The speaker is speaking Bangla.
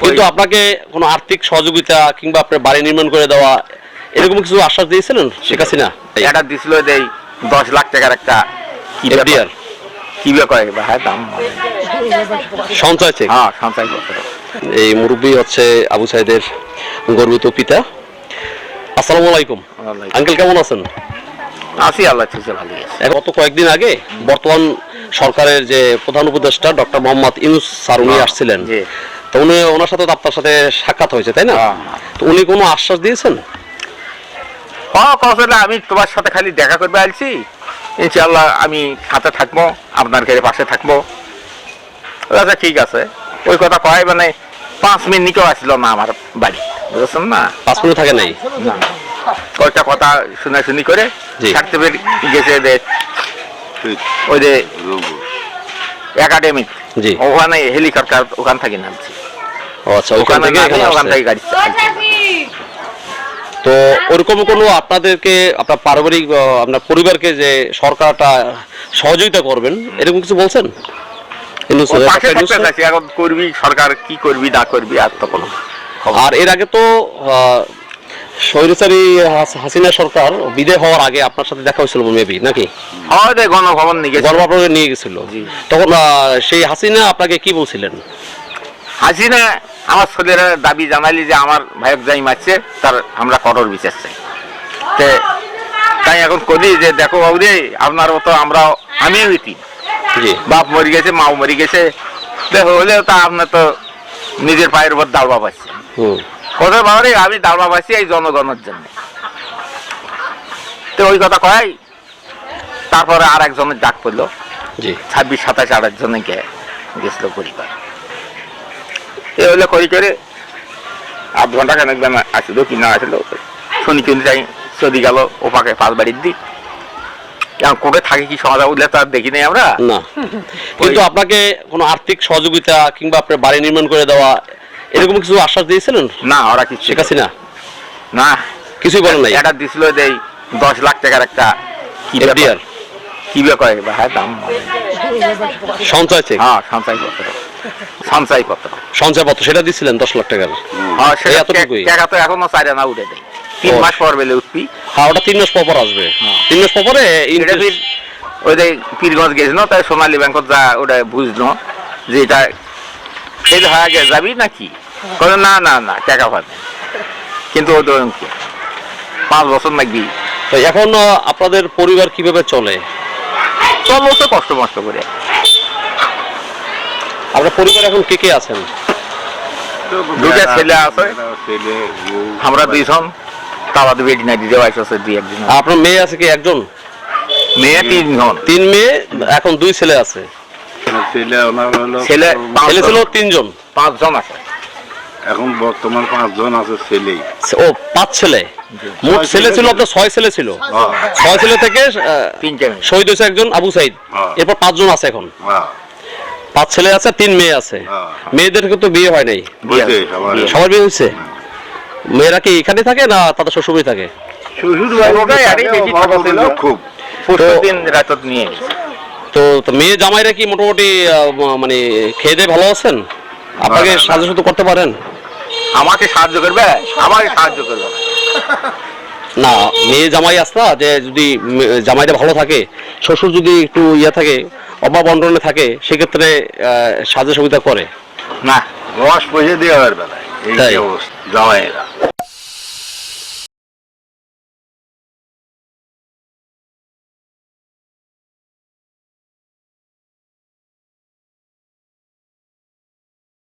কিন্তু আপনাকে কোনো আর্থিক সহযোগিতা কিংবা আপনার বাড়ি নির্মাণ করে দেওয়া এরকম কিছু আশ্বাস দিয়েছিলেন শেখ হাসিনা? এটা দিছিল এই দশ লাখ টাকার একটা কি ব্যাপার? কি ব্যাপার? হ্যাঁ দাম সঞ্চয় চেক। হ্যাঁ সঞ্চয় এই মুরব্বী হচ্ছে আবু সাইদের গর্বিত পিতা। আসসালামু আলাইকুম। আঙ্কেল কেমন আছেন? আসি আল্লাহ ভালো আছে। গত কয়েকদিন আগে বর্তমান সরকারের যে প্রধান উপদেষ্টা ডক্টর মোহাম্মদ ইউনুস স্যার উনি হ্যাঁ, আসছিলেন। তো উনি ওনার সাথে আপনার সাথে সাক্ষাৎ হয়েছে তাই না? হ্যাঁ। তো উনি কোনো আশ্বাস দিয়েছেন? হ্যাঁ কসলে আমি তোমার সাথে খালি দেখা করবে আলছি ইনশাল্লাহ আমি সাথে থাকব আপনার ঘরে পাশে থাকব। আচ্ছা ঠিক আছে। ওই কথা কয় মানে পাঁচ মিনিট মিনিটও আসলো না আমার বাড়ি বুঝেছেন না? পাঁচ মিনিট থাকে নাই? না। কয়েকটা কথা শুনে শুনি করে। থাকতে পেরে গেছে যে ওই যে একাডেমিক জি। ওখানে হেলিকপ্টার ওখান থেকে নামছে। আচ্ছা ওখান থেকে এখানে ওখান থেকে গাড়ি। তো ওরকম কোনো আপনাদেরকে আপনার পারিবারিক আপনার পরিবারকে যে সরকারটা সহযোগিতা করবেন এরকম কিছু বলছেন? এখন করবি সরকার কি করবি না করবি আর তো কোনো আর এর আগে তো হাসিনা সরকার বিদায় হওয়ার আগে আপনার সাথে দেখা হয়েছিল মেবি নাকি? হয় যে গণভবন নিয়ে গেছে গণমাপনে নিয়ে গেছিল। তখন সেই হাসিনা আপনাকে কি বলছিলেন? হাসিনা আমার ছেলেরা দাবি জানালি যে আমার ভাইয়ের যাই মারছে তার আমরা কঠোর বিচার চাই। তে তাই এখন করি যে দেখো বাবু রে আপনার মতো আমরা আমিও ইতি জি। বাপ মরে গেছে মাও মরে গেছে। দেখো হলে তা আপনার তো নিজের পায়ের উপর দাঁড়বা পাচ্ছে কোথায় বাবা রে আমি দাঁড়বা পাচ্ছি এই জনগণের জন্য। তো ওই কথা কয় তারপরে আর একজনের ডাক পড়ল। ছাব্বিশ সাতাশ আর জনে গে গেছিল পরিবার। এ হলে করি করে আধ ঘণ্টা খানেক বেন আসিল কি না আসিল শুনি কিন্তু যাই চলি গেল ও পাকে পাঁচ বাড়ির দিক। কোটে থাকে কি সমাজা উঠলে তো আর দেখি নাই আমরা। না। কিন্তু আপনাকে কোনো আর্থিক সহযোগিতা কিংবা আপনার বাড়ি নির্মাণ করে দেওয়া এরকম কিছু আশ্বাস দিয়েছিলেন? না ওরা কিছু শেখ হাসিনা? না। কিছুই বলেন নাই? এটা দিছিল এই দশ লাখ টাকার একটা কি ব্যাপার? কি ব্যাপার? হ্যাঁ দাম। সঞ্চয় চেক। হ্যাঁ সঞ্চয় পত্র সঞ্চয় পত্র। সঞ্চয়পত্র সেটা দিচ্ছিলেন দশ লাখ টাকার। হ্যাঁ সেটা? টাকা তো এখনও চাই না উঠে দেয়। তিন মাস পর বেলে উঠবি। হ্যাঁ ওটা তিন মাস পর আসবে। তিন মাস পরে ওই যে পীরগঞ্জ গেছিল তাই সোনালী ব্যাংকত যা ওটা বুঝলো যে এটা ফেল হয়ে যাবি নাকি? না না না টাকা পাবে কিন্তু ও তো কি, পাঁচ বছর নাকি তো এখন আপনাদের পরিবার কীভাবে চলে? চলবো তো কষ্ট মষ্ট করে। আপনার পরিবার এখন কে কে আছেন? দুটা ছেলে আছে। আমরা দুইজন। তারা বেটি নাই দিতে আছে দুই একজন। আর আপনার মেয়ে আছে কি একজন? মেয়ে তিনজন। তিন মেয়ে এখন দুই ছেলে আছে। ছেলে ছেলে ছেলে ছিল তিনজন। পাঁচজন আছে। এখন বর্তমান পাঁচজন আছে ছেলেই। ও পাঁচ ছেলে। মোট ছেলে ছিল আপনার ছয় ছেলে ছিল। ছয় ছেলে। থেকে শহীদ হয়েছে একজন আবু সাইদ। হ্যাঁ। এরপর পাঁচজন আছে এখন। হ্যাঁ, পাঁচ ছেলে আছে তিন মেয়ে আছে হ্যাঁ। মেয়েদেরকে তো বিয়ে হয় নাই সবার সবার বিয়ে হয়েছে মেয়েরা কি এখানে থাকে না তাদের শ্বশুরবাড়ি থাকে শ্বশুর ওটাই আরই বেশি টাকা ছিল। খুব পরশু দিন রাতত নিয়ে গেছে। তো তো মেয়ে জামাইরা কি মোটামুটি মানে খেয়ে দিয়ে ভালো আছেন আপনাকে। সাহায্য সাথে করতে পারেন আমাকে সাহায্য করবে আমাকে সাহায্য করবে না। মেয়ে জামাই আসে না যে যদি জামাইটা ভালো থাকে শ্বশুর যদি একটু ইয়ে থাকে অভাব অন্টনে থাকে সেক্ষেত্রে সাহায্য সুবিধা করে। না রস পয়সা দেওয়ার বেলায় এই অবস্থা জামাইয়েরা।